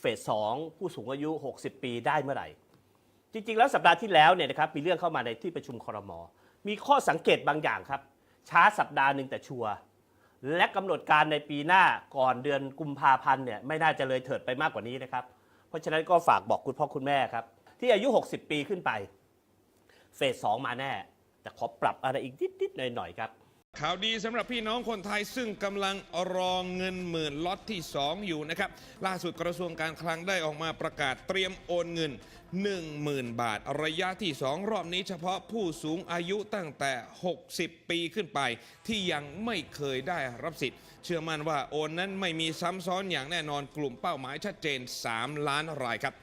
เฟสสองผู้สูงอายุ 60 ปีได้เมื่อไหร่ จริง ๆ แล้วสัปดาห์ที่แล้วเนี่ยนะครับมีเรื่องเข้ามาในที่ประชุมครมมีข้อสังเกตบางอย่างครับ ช้าสัปดาห์หนึ่งแต่ชัวร์และกำหนดการในปีหน้าก่อนเดือนกุมภาพันธ์เนี่ยไม่น่าจะเลยเถิดไปมากกว่านี้นะครับ เพราะฉะนั้นก็ฝากบอกคุณพ่อคุณแม่ครับ ที่อายุ 60 ปีขึ้นไป เฟสสองมาแน่ แต่ขอปรับอะไรอีกนิดๆหน่อยๆครับ ข่าวดีสำหรับพี่น้องคนไทยซึ่งกำลังรอเงินหมื่นล็อตที่ 2 อยู่นะครับ ล่าสุดกระทรวงการคลังได้ออกมาประกาศเตรียมโอนเงิน 10,000 บาท ระยะที่ 2 รอบนี้เฉพาะผู้สูงอายุตั้งแต่ 60 ปีขึ้นไป ที่ยังไม่เคยได้รับสิทธิ์ เชื่อมั่นว่าโอนนั้นไม่มีซ้ำซ้อนอย่างแน่นอนกลุ่มเป้าหมายชัดเจน 3 ล้านรายครับ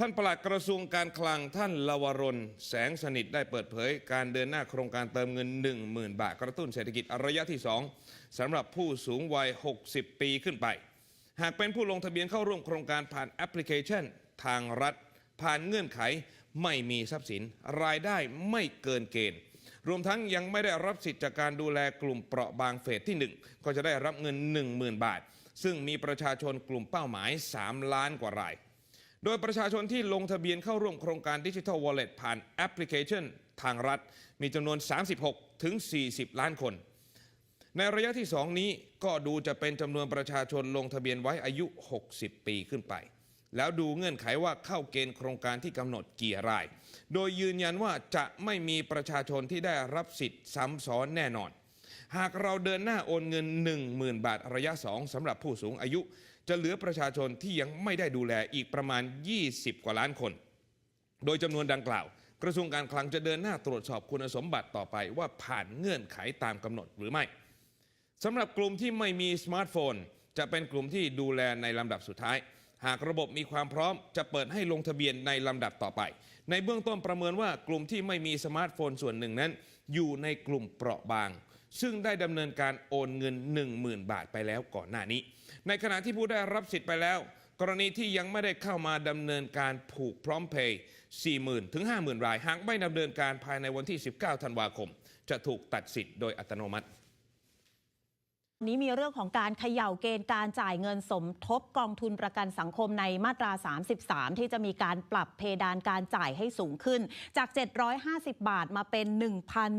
ท่านปลัดกระทรวงการคลังท่านลวรนแสงสนิทได้เปิดเผย การเดินหน้าโครงการเติมเงิน 10,000 บาท กระตุ้นเศรษฐกิจระยะที่ 2สำหรับผู้สูงวัย 60 ปีขึ้นไป หากเป็นผู้ลงทะเบียนเข้าร่วมโครงการผ่านแอปพลิเคชัน ทางรัฐ ผ่านเงื่อนไขไม่มีทรัพย์สิน รายได้ไม่เกินเกณฑ์ รวมทั้งยังไม่ได้รับสิทธิ์จากการดูแลกลุ่มเปราะบางเฟสที่ 1 ก็จะได้รับเงิน 10,000 บาท ซึ่งมีประชาชนกลุ่มเป้าหมาย 3 ล้านกว่าราย โดยประชาชนที่ลงทะเบียนเข้าร่วมโครงการดิจิทัลวอลเล็ตผ่านแอปพลิเคชันทางรัฐ มีจำนวน 36 ถึง 40 ล้านคน ในระยะที่ 2 นี้ก็ดูจะเป็นจำนวนประชาชนลงทะเบียนไว้อายุ 60 ปีขึ้นไป แล้วดูเงื่อนไขว่าเข้าเกณฑ์โครงการที่กำหนดกี่ราย โดยยืนยันว่าจะไม่มีประชาชนที่ได้รับสิทธิ์ซ้ำซ้อนแน่นอน หากเราเดินหน้าโอนเงิน 10,000 บาทระยะ 2สำหรับผู้สูงอายุ จะเหลือประชาชนที่ยังไม่ได้ดูแลอีกประมาณ 20 กว่าล้านคน โดยจำนวนดังกล่าว กระทรวงการคลังจะเดินหน้าตรวจสอบคุณสมบัติต่อไปว่าผ่านเงื่อนไขตามกำหนดหรือไม่สำหรับกลุ่มที่ไม่มีสมาร์ทโฟน จะเป็นกลุ่มที่ดูแลในลำดับสุดท้าย หากระบบมีความพร้อม จะเปิดให้ลงทะเบียนในลำดับต่อไป ในเบื้องต้นประเมินว่ากลุ่มที่ไม่มีสมาร์ทโฟนส่วนหนึ่งนั้น อยู่ในกลุ่มเปราะบาง ซึ่งได้ดำเนินการโอนเงิน 10,000 บาทไปแล้วก่อนหน้านี้ ในขณะที่ผู้ได้รับสิทธิ์ไปแล้ว กรณีที่ยังไม่ได้เข้ามาดำเนินการผูกพร้อมเพย์40,000 ถึง 50,000 ราย หากไม่ดำเนินการภายในวันที่ 19 ธันวาคม จะถูกตัดสิทธิ์โดยอัตโนมัติ นี้มีเรื่องของการเขย่าเกณฑ์การจ่ายเงินสมทบกองทุนประกันสังคมในมาตรา 33 ที่จะมีการปรับเพดานการจ่ายให้สูงขึ้น จาก 750 บาทมาเป็น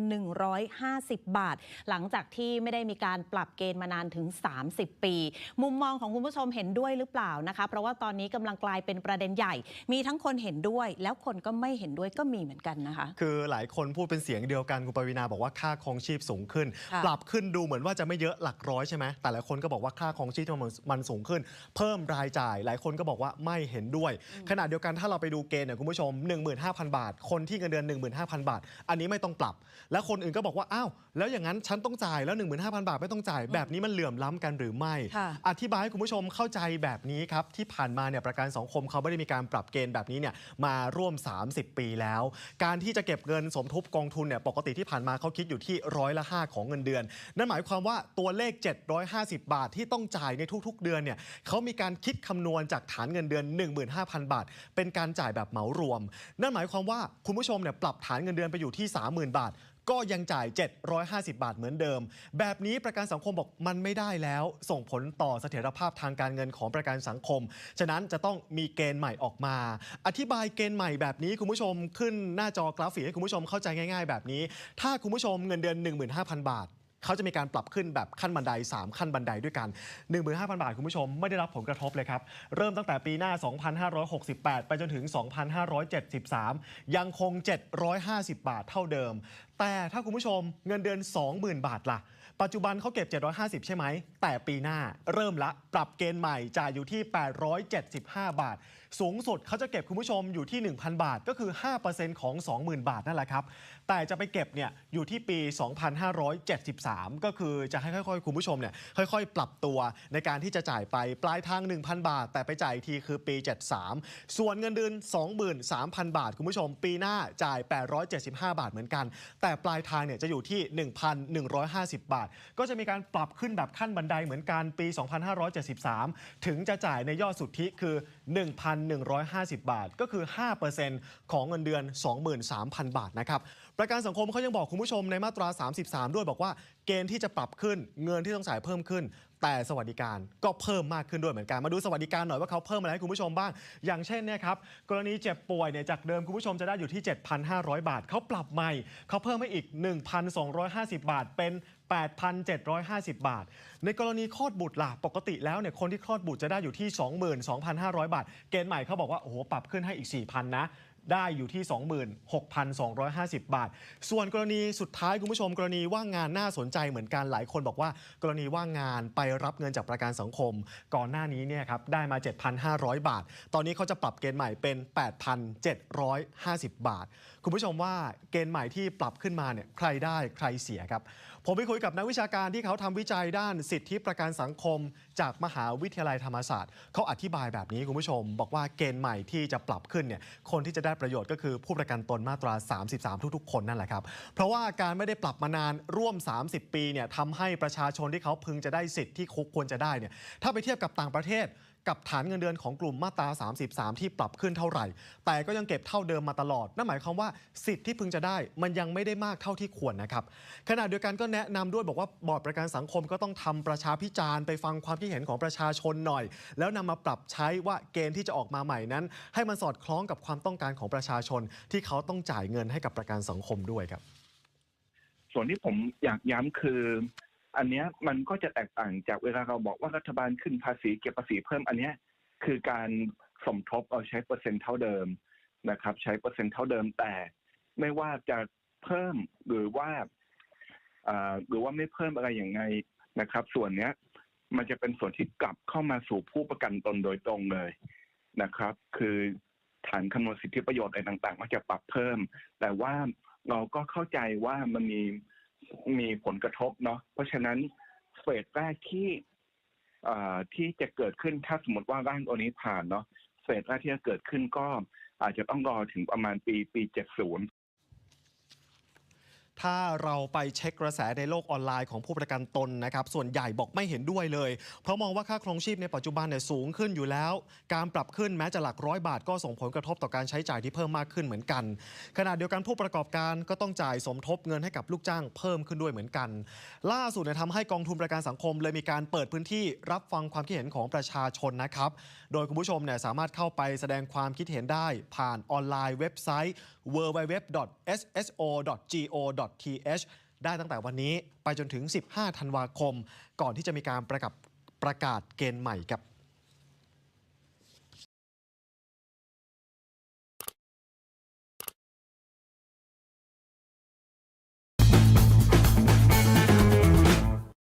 1,150 บาท หลังจากที่ไม่ได้มีการปรับเกณฑ์มานานถึง 30 ปี มุมมองของคุณผู้ชมเห็นด้วยหรือเปล่านะคะ เพราะว่าตอนนี้กำลังกลายเป็นประเด็นใหญ่ มีทั้งคนเห็นด้วย แล้วคนก็ไม่เห็นด้วยก็มีเหมือนกันนะคะ คือหลายคนพูดเป็นเสียงเดียวกันคุณปวีนาบอกว่าค่าครองชีพสูงขึ้นค่ะปรับขึ้นดูเหมือนว่าจะไม่เยอะหลักร้อยใช่ไหมแต่หลายคนก็บอกว่าค่าครองชีพมันมันสูงขึ้น เพิ่มรายจ่าย หลายคนก็บอกว่าไม่เห็นด้วย ขณะเดียวกันถ้าเราไปดูเกณฑ์เนี่ยคุณผู้ชม 15,000 บาท คนที่เงินเดือน 15,000 บาท อันนี้ไม่ต้องปรับ และคนอื่นก็บอกว่าอ้าวแล้วอย่างนั้นฉันต้องจ่ายแล้ว 15,000 บาทไม่ต้องจ่ายแบบนี้มันเหลื่อมล้ำกันหรือไม่ค่ะอธิบายให้คุณผู้ชมเข้าใจแบบนี้ครับที่ผ่านมาเนี่ยประกันสังคมเขาไม่ได้มีการปรับเกณฑ์แบบนี้เนี่ยมาร่วม 30 ปีแล้ว การที่จะเก็บเงินสมทบกองทุนเนี่ยปกติที่ผ่านมาเขาคิดอยู่ที่ร้อยละ5ของเงินเดือน นั่นหมายความว่าตัวเลข750 บาทที่ต้องจ่ายในทุกๆ เดือนเนี่ยเขามีการคิดคำนวณจากฐานเงินเดือน 15,000 บาท เป็นการจ่ายแบบเหมารวม นั่นหมายความว่าคุณผู้ชมเนี่ยปรับฐานเงินเดือนไปอยู่ที่ 30,000 บาทก็ยังจ่าย 750 บาทเหมือนเดิม แบบนี้ประกันสังคมบอกมันไม่ได้แล้ว ส่งผลต่อเสถียรภาพทางการเงินของประกันสังคม ฉะนั้นจะต้องมีเกณฑ์ใหม่ออกมา อธิบายเกณฑ์ใหม่แบบนี้คุณผู้ชมขึ้นหน้าจอกราฟิกให้คุณผู้ชมเข้าใจง่าย ๆ แบบนี้ ถ้าคุณผู้ชมเงินเดือน 15,000 บาท เขาจะมีการปรับขึ้นแบบขั้นบันได 3 ขั้นบันไดด้วยกัน 15,000 บาท คุณผู้ชมไม่ได้รับผลกระทบเลยครับ เริ่มตั้งแต่ปีหน้า 2568 ไปจนถึง 2573 ยังคง 750 บาทเท่าเดิม แต่ถ้าคุณผู้ชมเงินเดือน 20,000 บาทล่ะ ปัจจุบันเขาเก็บ 750 ใช่ไหม แต่ปีหน้าเริ่มละปรับเกณฑ์ใหม่จ่ายอยู่ที่ 875 บาทสูงสุดเขาจะเก็บคุณผู้ชมอยู่ที่ 1,000 บาทก็คือ 5%ของ 20,000 บาทนั่นแหละครับ แต่จะไปเก็บเนี่ยอยู่ที่ปี 2573 ก็คือจะให้ค่อยๆ คุณผู้ชมเนี่ยค่อยๆ ปรับตัวในการที่จะจ่ายไปปลายทาง 1,000 บาท แต่ไปจ่ายทีคือปี 73 ส่วนเงินเดือน 23,000 บาท คุณผู้ชม ปีหน้าจ่าย 875 บาทเหมือนกัน แต่ปลายทางเนี่ยจะอยู่ที่ 1,150 บาท ก็จะมีการปรับขึ้นแบบขั้นบันไดเหมือนกันปี 2573 ถึงจะจ่ายในยอดสุทธิคือ1,150 บาท ก็คือ 5%ของเงินเดือน 23,000 บาทนะครับ ประกันสังคมเขายังบอกคุณผู้ชมในมาตรา 33 ด้วยบอกว่าเกณฑ์ที่จะปรับขึ้น เงินที่ต้องจ่ายเพิ่มขึ้น แต่สวัสดิการก็เพิ่มมากขึ้นด้วยเหมือนกัน มาดูสวัสดิการหน่อยว่าเขาเพิ่มอะไรให้คุณผู้ชมบ้าง อย่างเช่นเนี่ยครับกรณีเจ็บป่วยเนี่ยจากเดิมคุณผู้ชมจะได้อยู่ที่ 7,500 บาทเขาปรับใหม่เขาเพิ่มให้อีก 1,250 บาทเป็น 8,750 บาท ในกรณีคลอดบุตรล่ะปกติแล้วเนี่ยคนที่คลอดบุตรจะได้อยู่ที่ 22,500 บาท เกณฑ์ใหม่เขาบอกว่าโอ้โหปรับขึ้นให้อีก 4,000 นะ ได้อยู่ที่ 26,250 บาท ส่วนกรณีสุดท้ายคุณผู้ชม กรณีว่างงานน่าสนใจเหมือนกันหลายคนบอกว่า กรณีว่างงานไปรับเงินจากประกันสังคม ก่อนหน้านี้เนี่ยครับได้มา 7,500 บาท ตอนนี้เขาจะปรับเกณฑ์ใหม่เป็น 8,750 บาท คุณผู้ชมว่าเกณฑ์ใหม่ที่ปรับขึ้นมาเนี่ยใครได้ใครเสียครับ ผมไปคุยกับนักวิชาการที่เขาทำวิจัยด้านสิทธิประกันสังคม จากมหาวิทยาลัยธรรมศาสตร์เขาอธิบายแบบนี้คุณผู้ชม บอกว่าเกณฑ์ใหม่ที่จะปรับขึ้นเนี่ยคนที่จะได้ประโยชน์ก็คือผู้ประกันตนมาตรา 33 ทุกๆ คนนั่นแหละครับ เพราะว่าการไม่ได้ปรับมานานร่วม 30 ปีเนี่ยทำให้ประชาชนที่เขาพึงจะได้สิทธิ์ที่คุกควรจะได้เนี่ยถ้าไปเทียบกับต่างประเทศ กับฐานเงินเดือนของกลุ่มมาตรา 33 ที่ปรับขึ้นเท่าไหร่ แต่ก็ยังเก็บเท่าเดิมมาตลอด นั่นหมายความว่าสิทธิ์ที่พึงจะได้ มันยังไม่ได้มากเท่าที่ควรนะครับ ขณะเดียวกันก็แนะนำด้วยบอกว่าบอร์ดประกันสังคมก็ต้องทำประชาพิจารณ์ไปฟังความคิดเห็นของประชาชนหน่อย แล้วนำมาปรับใช้ว่าเกณฑ์ที่จะออกมาใหม่นั้น ให้มันสอดคล้องกับความต้องการของประชาชน ที่เขาต้องจ่ายเงินให้กับประกันสังคมด้วยครับ ส่วนที่ผมอยากย้ำคือ อันเนี้ยมันก็จะแตกต่างจากเวลาเราบอกว่ารัฐบาลขึ้นภาษีเก็บภาษีเพิ่มอันเนี้ยคือการสมทบเอาใช้เปอร์เซ็นต์เท่าเดิมนะครับ ใช้เปอร์เซ็นต์เท่าเดิมแต่ ไม่ว่าจะเพิ่มหรือว่าอ่าหรือว่าไม่เพิ่มอะไรอย่างไงนะครับ ส่วนเนี้ยมันจะเป็นส่วนที่กลับเข้ามาสู่ผู้ประกันตนโดยตรงเลยนะครับ คือฐานคำนวณสิทธิประโยชน์อะไรต่างๆก็จะปรับเพิ่ม แต่ว่าเราก็เข้าใจว่ามันมี มีผลกระทบเนาะเพราะฉะนั้นเฟสแรกที่อ่อที่จะเกิดขึ้นถ้าสมมติว่าร่างตัวนี้ผ่านเนาะเฟสแรกที่จะเกิดขึ้นก็อาจจะต้องรอถึงประมาณปีปีเจ็ดศูนย์ ถ้าเราไปเช็คกระแสในโลกออนไลน์ของผู้ประกันตนนะครับ ส่วนใหญ่บอกไม่เห็นด้วยเลย เพราะมองว่าค่าครองชีพในปัจจุบันเนี่ยสูงขึ้นอยู่แล้ว การปรับขึ้นแม้จะหลักร้อยบาทก็ส่งผลกระทบต่อการใช้จ่ายที่เพิ่มมากขึ้นเหมือนกัน ขณะเดียวกันผู้ประกอบการก็ต้องจ่ายสมทบเงินให้กับลูกจ้างเพิ่มขึ้นด้วยเหมือนกัน ล่าสุดเนี่ยทำให้กองทุนประกันสังคม เลยมีการเปิดพื้นที่รับฟังความคิดเห็นของประชาชนนะครับ โดยคุณผู้ชมเนี่ยสามารถเข้าไปแสดงความคิดเห็นได้ผ่านออนไลน์เว็บไซต์ www.sso.go.th ได้ตั้งแต่วันนี้ไปจนถึง 15 ธันวาคม ก่อนที่จะมีการประกาศประกาศเกณฑ์ใหม่ครับ